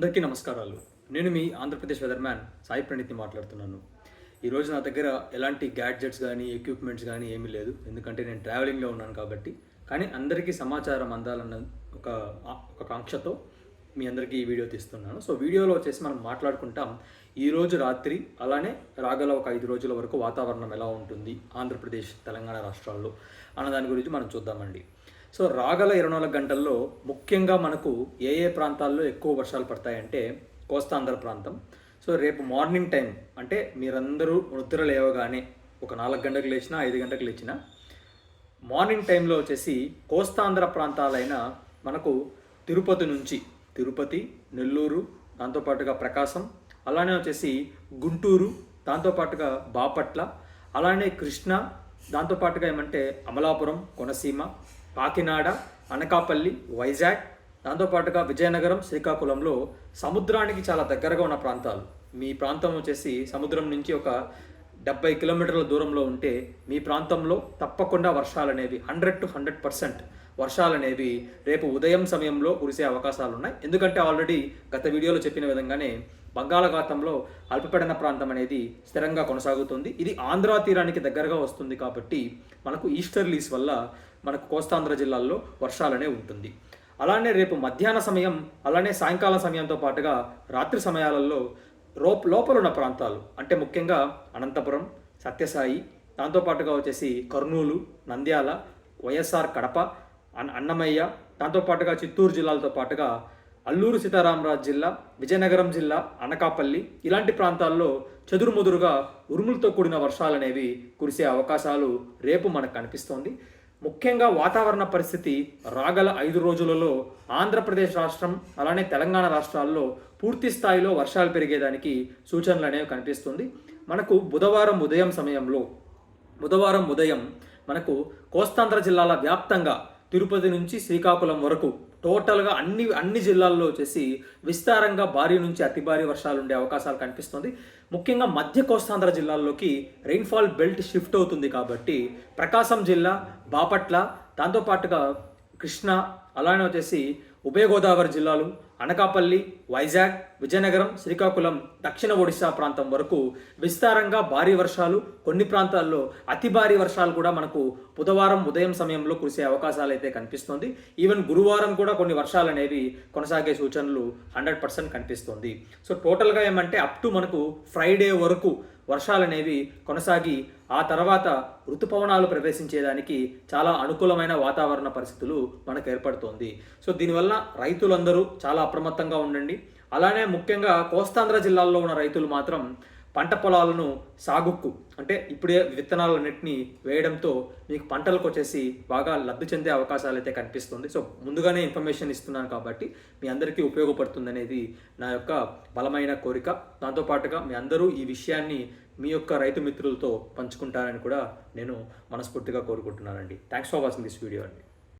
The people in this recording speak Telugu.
అందరికీ నమస్కారాలు. నేను మీ ఆంధ్రప్రదేశ్ వెదర్ మ్యాన్ సాయి ప్రణీత్ని మాట్లాడుతున్నాను. ఈరోజు నా దగ్గర ఎలాంటి గ్యాడ్జెట్స్ కానీ ఎక్విప్మెంట్స్ కానీ ఏమీ లేదు. ఎందుకంటే నేను ట్రావెలింగ్లో ఉన్నాను కాబట్టి. కానీ అందరికీ సమాచారం అందాలన్న ఒక ఒక కాంక్షతో మీ అందరికీ ఈ వీడియో తీస్తున్నాను. సో వీడియోలో వచ్చేసి మనం మాట్లాడుకుంటాం ఈరోజు రాత్రి అలానే రాగల ఒక ఐదు రోజుల వరకు వాతావరణం ఎలా ఉంటుంది ఆంధ్రప్రదేశ్ తెలంగాణ రాష్ట్రాల్లో అన్న దాని గురించి మనం చూద్దామండి. సో రాగల ఇరవై నాలుగు గంటల్లో ముఖ్యంగా మనకు ఏ ఏ ప్రాంతాల్లో ఎక్కువ వర్షాలు పడతాయంటే కోస్తాంధ్ర ప్రాంతం. సో రేపు మార్నింగ్ టైం అంటే మీరందరూ నిద్ర లేవగానే ఒక నాలుగు గంటలకు లేచినా ఐదు గంటలకు లేచినా మార్నింగ్ టైంలో వచ్చేసి కోస్తాంధ్ర ప్రాంతాలైన మనకు తిరుపతి నుంచి తిరుపతి నెల్లూరు దాంతోపాటుగా ప్రకాశం అలానే వచ్చేసి గుంటూరు దాంతోపాటుగా బాపట్ల అలానే కృష్ణ దాంతోపాటుగా ఏమంటే అమలాపురం కొనసీమ కాకినాడ అనకాపల్లి వైజాగ్ దాంతోపాటుగా విజయనగరం శ్రీకాకుళంలో సముద్రానికి చాలా దగ్గరగా ఉన్న ప్రాంతాలు. మీ ప్రాంతం వచ్చేసి సముద్రం నుంచి ఒక డెబ్బై కిలోమీటర్ల దూరంలో ఉంటే మీ ప్రాంతంలో తప్పకుండా వర్షాలు అనేవి హండ్రెడ్ టు హండ్రెడ్ పర్సెంట్ వర్షాలు అనేవి రేపు ఉదయం సమయంలో కురిసే అవకాశాలు ఉన్నాయి ఎందుకంటే ఆల్రెడీ గత వీడియోలో చెప్పిన విధంగానే బంగాళాఖాతంలో అల్పపీడన ప్రాంతం అనేది స్థిరంగా కొనసాగుతుంది. ఇది ఆంధ్ర తీరానికి దగ్గరగా వస్తుంది కాబట్టి మనకు ఈస్టర్ లీస్ వల్ల మనకు కోస్తాంధ్ర జిల్లాల్లో వర్షాలనే ఉంటుంది. అలానే రేపు మధ్యాహ్న సమయం అలానే సాయంకాల సమయంతో పాటుగా రాత్రి సమయాలలో రోప్ లోపల ఉన్న ప్రాంతాలు అంటే ముఖ్యంగా అనంతపురం సత్యసాయి దాంతోపాటుగా వచ్చేసి కర్నూలు నంద్యాల వైఎస్ఆర్ కడప అన్ అన్నమయ్య దాంతోపాటుగా చిత్తూరు జిల్లాలతో పాటుగా అల్లూరు సీతారామరాజు జిల్లా విజయనగరం జిల్లా అనకాపల్లి ఇలాంటి ప్రాంతాల్లో చెదురుముదురుగా ఉరుములతో కూడిన వర్షాలు అనేవి కురిసే అవకాశాలు రేపు మనకు కనిపిస్తోంది. ముఖ్యంగా వాతావరణ పరిస్థితి రాగల ఐదు రోజులలో ఆంధ్రప్రదేశ్ రాష్ట్రం అలానే తెలంగాణ రాష్ట్రాల్లో పూర్తి స్థాయిలో వర్షాలు పెరిగేదానికి సూచనలు అనేవి కనిపిస్తుంది. మనకు బుధవారం ఉదయం సమయంలో బుధవారం ఉదయం మనకు కోస్తాంధ్ర జిల్లాల వ్యాప్తంగా తిరుపతి నుంచి శ్రీకాకుళం వరకు టోటల్గా అన్ని అన్ని జిల్లాల్లో వచ్చేసి విస్తారంగా భారీ నుంచి అతి భారీ వర్షాలు ఉండే అవకాశాలు కనిపిస్తుంది. ముఖ్యంగా మధ్య కోస్తాంధ్ర జిల్లాల్లోకి రెయిన్ఫాల్ బెల్ట్ షిఫ్ట్ అవుతుంది కాబట్టి ప్రకాశం జిల్లా బాపట్ల దాంతోపాటుగా కృష్ణ అలానే వచ్చేసి ఉభయ గోదావరి జిల్లాలు అనకాపల్లి వైజాగ్ విజయనగరం శ్రీకాకుళం దక్షిణ ఒడిశా ప్రాంతం వరకు విస్తారంగా భారీ వర్షాలు కొన్ని ప్రాంతాల్లో అతి భారీ వర్షాలు కూడా మనకు బుధవారం ఉదయం సమయంలో కురిసే అవకాశాలు అయితే కనిపిస్తుంది. ఈవెన్ గురువారం కూడా కొన్ని వర్షాలు అనేవి కొనసాగే సూచనలు హండ్రెడ్ పర్సెంట్ కనిపిస్తుంది. సో టోటల్గా ఏమంటే అప్ టు మనకు ఫ్రైడే వరకు వర్షాలు అనేవి కొనసాగి ఆ తర్వాత ఋతుపవనాలు ప్రవేశించేదానికి చాలా అనుకూలమైన వాతావరణ పరిస్థితులు మనకు ఏర్పడుతోంది. సో దీనివల్ల రైతులందరూ చాలా అప్రమత్తంగా ఉండండి. అలానే ముఖ్యంగా కోస్తాంధ్ర జిల్లాల్లో ఉన్న రైతులు మాత్రం పంట పొలాలను సాగుకు అంటే ఇప్పుడే విత్తనాలన్నింటినీ వేయడంతో మీకు పంటలకు వచ్చేసి బాగా లబ్ధి చెందే అవకాశాలు అయితే కనిపిస్తుంది. సో ముందుగానే ఇన్ఫర్మేషన్ ఇస్తున్నాను కాబట్టి మీ అందరికీ ఉపయోగపడుతుంది అనేది నా యొక్క బలమైన కోరిక. దాంతోపాటుగా మీ అందరూ ఈ విషయాన్ని మీ యొక్క రైతు మిత్రులతో పంచుకుంటారని కూడా నేను మనస్ఫూర్తిగా కోరుకుంటున్నానండి. Thanks for watching this video అండి.